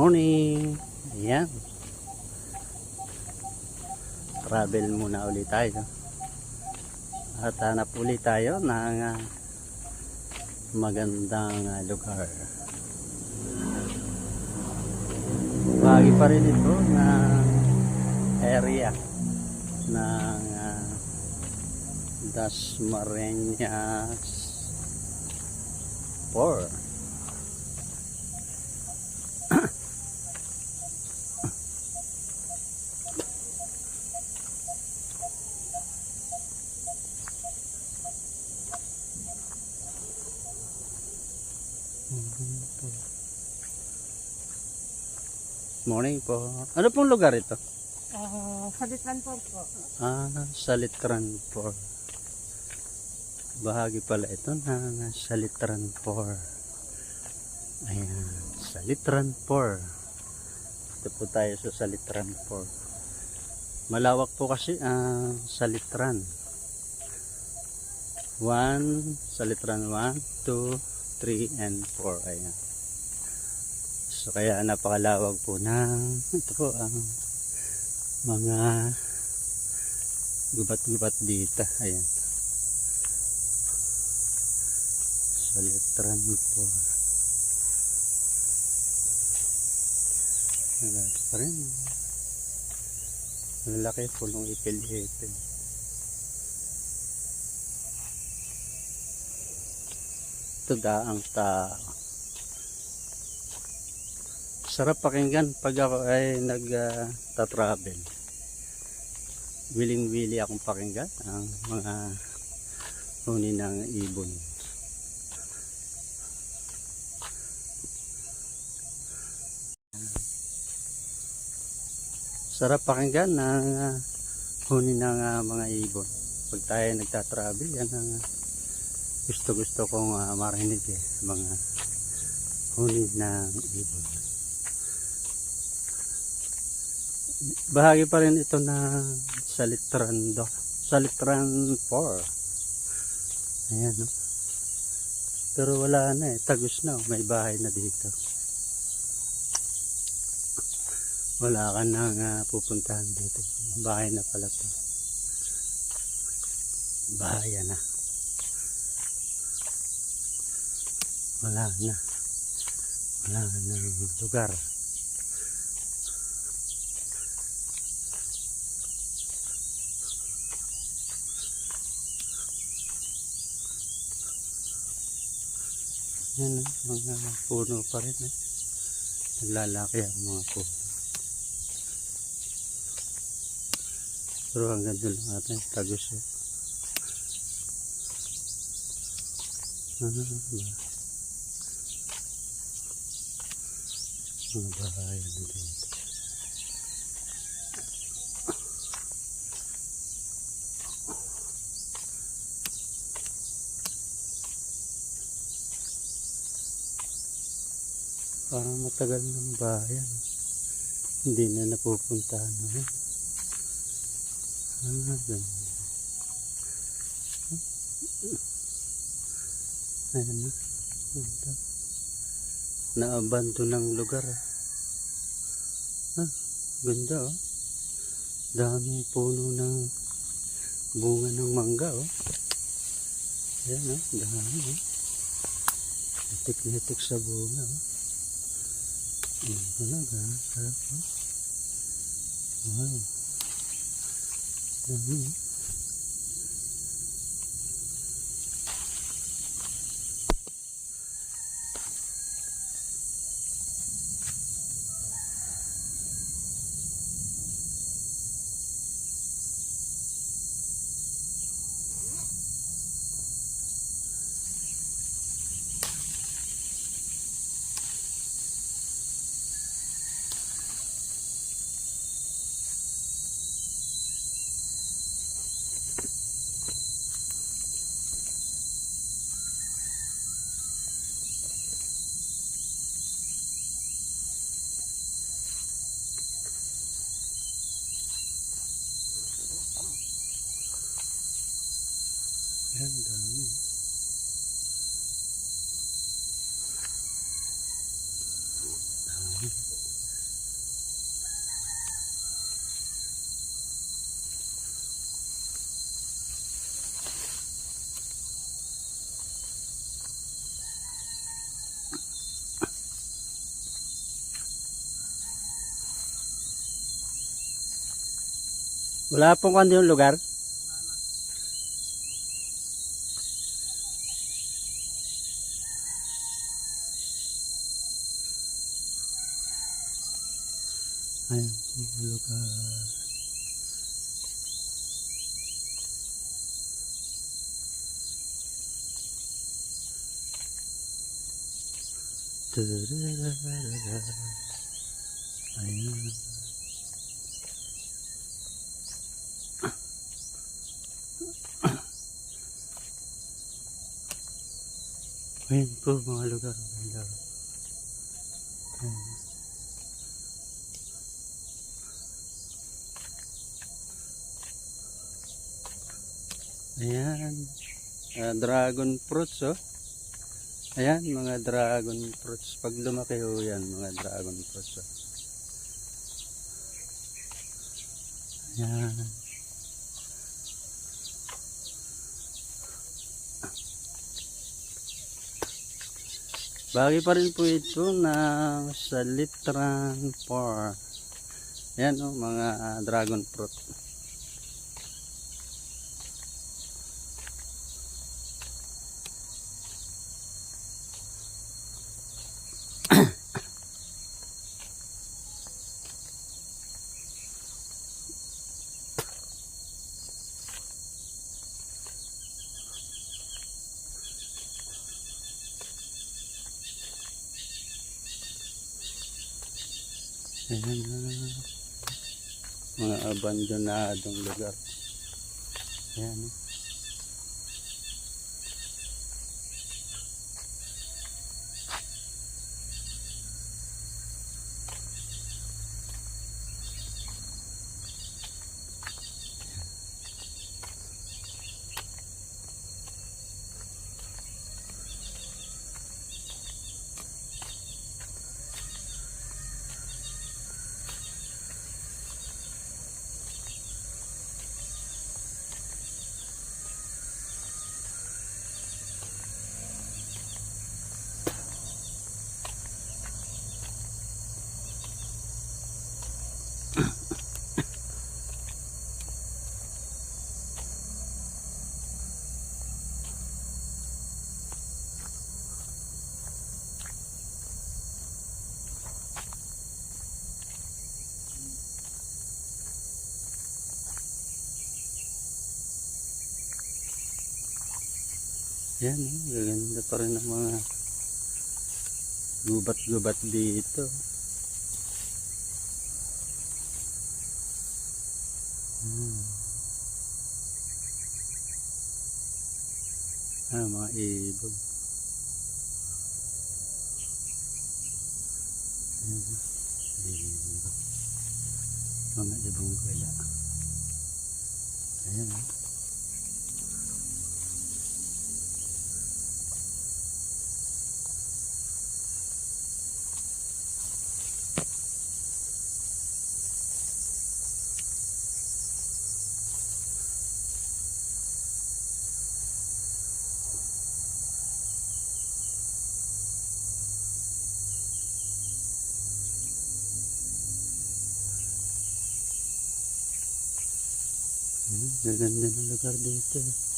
Morning! Ayan. Travel muna ulit tayo. At hanap ulit tayo ng ah, magandang ah, lugar. Bahagi pa rin ito na area ng ah, Dasmariñas 4. Morning po. Ano pong lugar ito? Ah, salitan po po. Ah, Salitran 4. Bahagi pala ito ng Salitran 4. Ayan, Salitran 4. Ito po tayo sa Salitran 4. Malawak po kasi ang Salitran. 1, Salitran 1, 2, 3, and 4. Ayan. So kaya napakalawag po ng ito po ang mga gubat-gubat dito. Ayan. Sa letran po. Rin. Malaki pulong ipil-ipil. Ito daang tao. Sarap pakinggan pag ako ay nag-travel. Willing-willy akong pakinggan ang mga huni ng ibon. Sarap pakinggan ang ah, huni ng ah, mga ibon. Pag tayo nagta-travel, yan ang ah, gusto-gusto kong ah, marinig eh, mga huni ng ibon. Bahagi pa rin ito na salitran do. Salitran 4 ayan no? Pero wala na eh. Tagus na oh. may bahay na dito. Wala ka nang uh, pupuntahan dito. Bahay na pala to. Bahay na wala na. Wala na lugar Yan, oh, mga puno pa rin. Eh. Naglalaki ang mga puno. Pero hanggang doon lang natin, tagus. Oh. Ah? Mga bahay na dito. Parang matagal ng bayan. Hindi na napupuntahan namin. Ah, ganun. Ayan na. Ganda. Naabando ng lugar. ah. Ah, ganda oh. Daming puno ng bunga ng mangga oh. Ayan oh, dami oh. Nitik-nitik sa bunga oh. Ano talaga? Sarap. Wow. Dami. Ayan, dami. Dami. Wala pong kandiyong lugar? Ayan po ang lugar. Tararara. Ayan. Ayan po mga lugar. Mga lugar. Ayan. Ah, dragon fruits oh. Ayan, mga dragon fruits. Pag lumaki ho yan, mga dragon fruits oh. Ayan. Bagay pa rin po ito ng Salitran 4. Ayan oh, mga dragon fruit. Ayan. Mga abandonadong lugar. Ayan. oh. Yan, oh, gaganda pa rin ang mga gubat-gubat dito. Hmm. Ah, mga ibon. Ibon. Mga ibong gala. Ayan, oh. Gaganda ng lugar dito.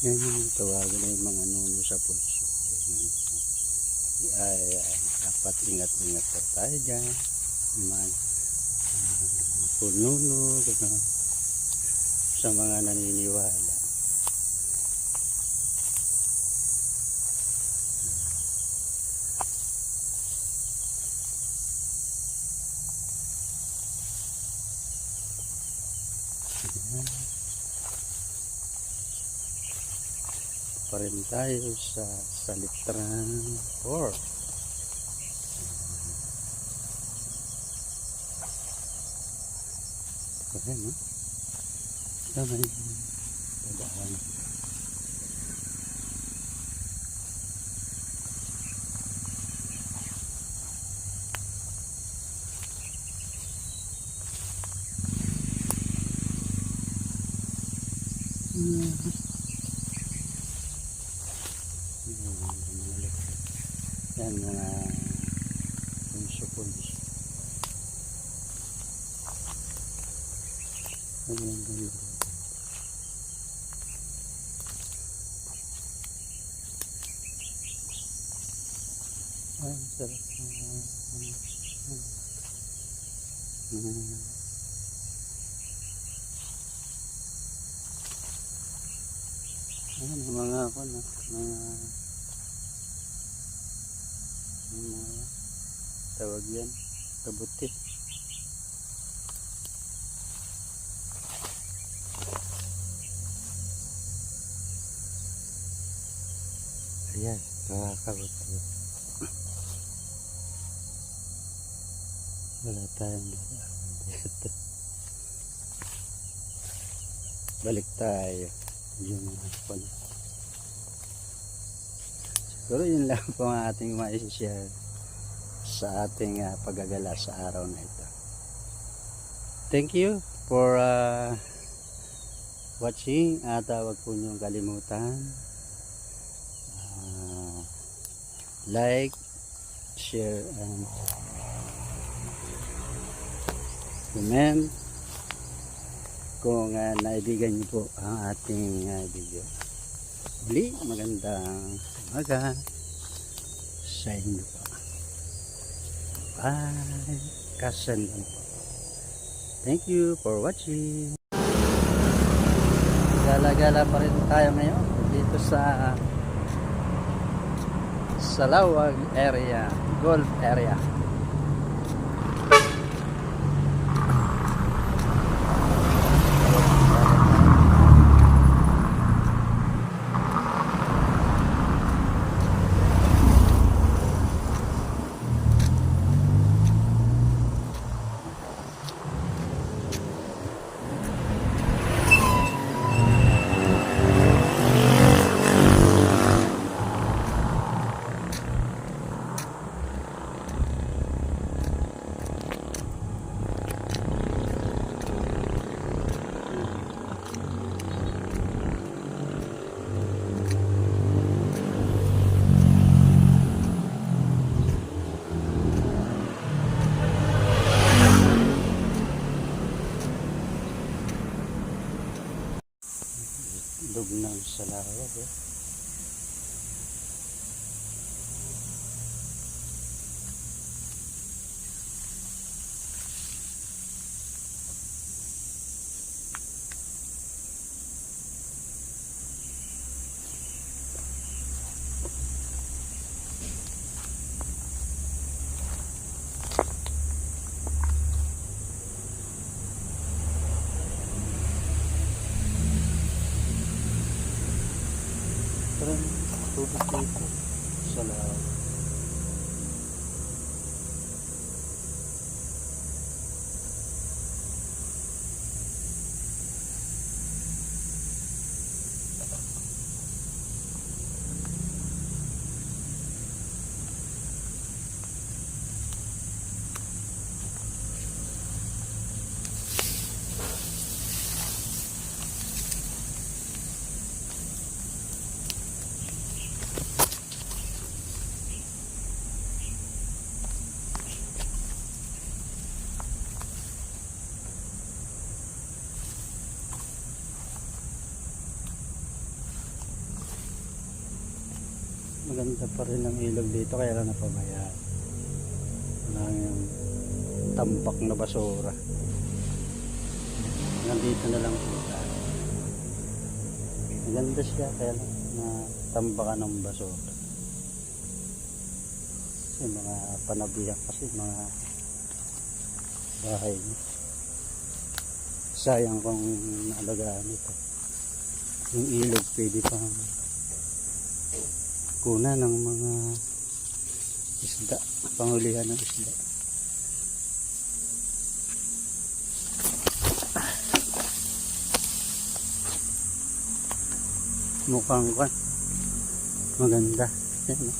Yan yung tawagan na yung mga nuno sa pulso. Ay, ay, dapat ingat-ingat po tayo dyan. Man, uh, pununo, gano'n. Sa mga naniniwala. Rin tayo sa Salitran 4. Ayan, no? Tama yun. Dadaan. Hmm. Yan mga punso-punso. Ano yung ganun? Ay, ang sarap. Mm. Ayan, mga ako na, mga mga tawag yan, kabuti. Ayan, mga kabuti. Wala tayong dito. Balik tayo. Yung mga na. Siguro yun lang po ang ating ma-share sa ating uh, paggagala sa araw na ito. Thank you for uh, watching at uh, wag po niyong kalimutan uh, like, share, and comment kung uh, naibigan niyo po ang ating uh, video. Muli, magandang umaga sa inyo po. Bye! Kasandan po. Thank you for watching. Gala-gala pa rin tayo ngayon dito sa Salawag area, golf area. Dug ng salawag eh. Tubig dito. Salawag. Maganda pa rin ang ilog dito kaya lang napabayaan. Wala yung tampak na basura. Nandito na lang po tayo. Maganda siya kaya lang na tambakan ng basura. Kasi mga panabiyak kasi mga bahay. Sayang kung naalagaan ito. Yung ilog pwede pang kuna ng mga isda, pangulihan ng isda. Mukhang kwan. Maganda. Yan, no?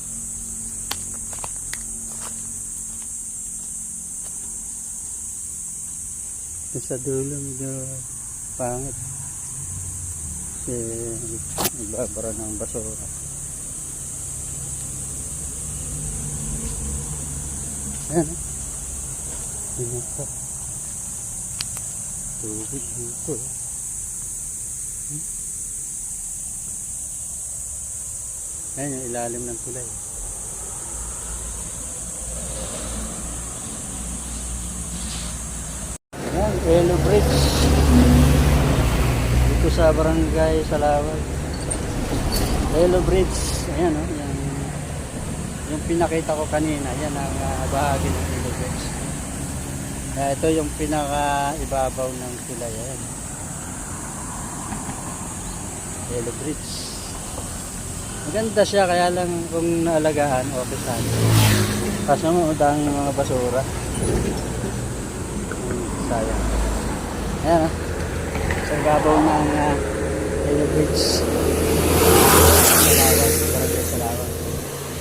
Sa dulo medyo pangit. Kasi nagbabara ng basura. Ayan. oh. Ayan pa. Tubig dito. oh. Hmm? Ayan yung ilalim ng tulay. Ayan, Elo Bridge. Dito sa barangay Salawag. Elo Bridge. Ayan o. yung, yung pinakita ko kanina. Yan ang ah, bahagi ng Elo Bridge. Ah, ito yung pinaka ibabaw ng tulay. Ayan. Elo Bridge. Maganda siya kaya lang kung naalagaan okay sana. Kaso mo ang mga basura. Hmm, Sayang. Ayan ah. Sa ibabaw ng uh, Elo Bridge.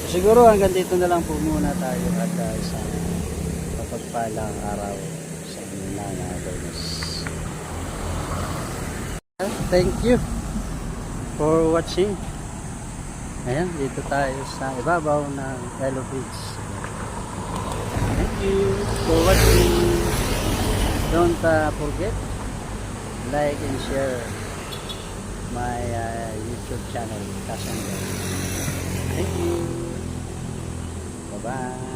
Siguro hanggang dito na lang po muna tayo at uh, isang kapagpalang araw sa inyong mga bonus. Thank you for watching. Ayan, dito tayo sa ibabaw ng Elo Bridge. Thank you for watching. Don't uh, forget like and share my uh, YouTube channel. Thank you. 拜。